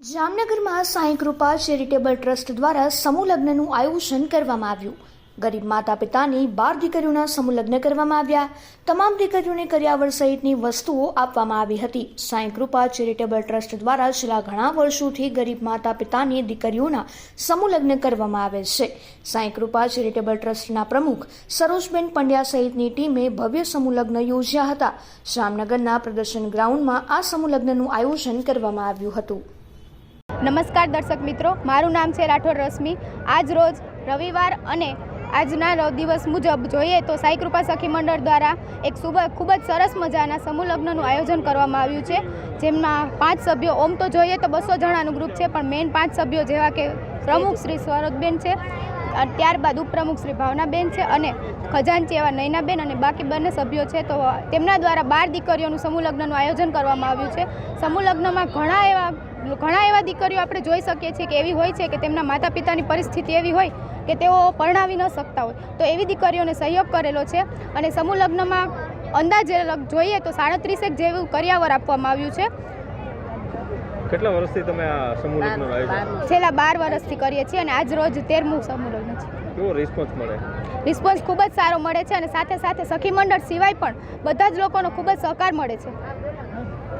જામનગરમાં સાંઈ કૃપા charitable trust દ્વારા સમૂહ લગ્નનું આયોજન કરવામાં આવ્યું. ગરીબ માતા પિતાની બાર દીકરીઓના સમૂહ લગ્ન કરવામાં આવ્યા. તમામ દીકરીઓને કર્યાવળ સહિતની વસ્તુઓ આપવામાં આવી હતી. સાંઈ કૃપા ચેરિટેબલ ટ્રસ્ટ દ્વારા છેલ્લા ઘણા વર્ષોથી ગરીબ માતા પિતાની દીકરીઓના સમૂહ લગ્ન કરવામાં આવે છે. સાંઈ કૃપા ચેરિટેબલ ટ્રસ્ટના પ્રમુખ સરોજબેન પંડ્યા સહિતની ટીમે ભવ્ય સમૂહ લગ્ન યોજ્યા હતા. જામનગરના પ્રદર્શન ગ્રાઉન્ડમાં આ સમૂહ લગ્નનું આયોજન કરવામાં આવ્યું હતું. નમસ્કાર દર્શક મિત્રો, મારું નામ છે રાઠોડ રશ્મિ. આજ રોજ રવિવાર અને આજના દિવસ મુજબ જોઈએ તો સાઈ કૃપા સખી મંડળ દ્વારા એક ખૂબ જ સરસ મજાના સમૂહ લગ્નનું આયોજન કરવામાં આવ્યું છે. જેમાં પાંચ સભ્યો, ઓમ તો જોઈએ તો બસો જણાનું ગ્રુપ છે, પણ મેઇન પાંચ સભ્યો જેવા કે પ્રમુખ શ્રી સ્વરોજબેન છે. ત્યારબાદ ઉપપ્રમુખ શ્રી ભાવનાબેન છે અને ખજાનચી એવા નયનાબેન અને બાકી બંને સભ્યો છે. તો તેમના દ્વારા બાર દીકરીઓનું સમૂહ લગ્નનું આયોજન કરવામાં આવ્યું છે. સમૂહ લગ્નમાં ઘણા એવા ઘણા એવા દીકરીઓ આપણે જોઈ શકીએ છીએ કે એવી હોય છે કે તેમના માતા પિતાની પરિસ્થિતિ એવી હોય કે તેઓ પરણાવી ન શકતા હોય. તો એવી દીકરીઓને સહયોગ કરેલો છે અને સમૂહ લગ્નમાં અંદાજે જોઈએ તો સાડત્રીસેક જેવું કરિયાવર આપવામાં આવ્યું છે. કેટલા વર્ષથી તમે આ સમૂહ લગ્નનું આયોજન છેલ્લા બાર વર્ષથી કરીએ છીએ અને આજ રોજ તેરમું સમૂહ લગ્ન છે. કેવો રિસ્પોન્સ મળે? રિસ્પોન્સ ખૂબ જ સારો મળે છે અને સાથે સાથે સખી મંડળ સિવાય પણ બધા જ લોકોનો ખૂબ જ સહકાર મળે છે.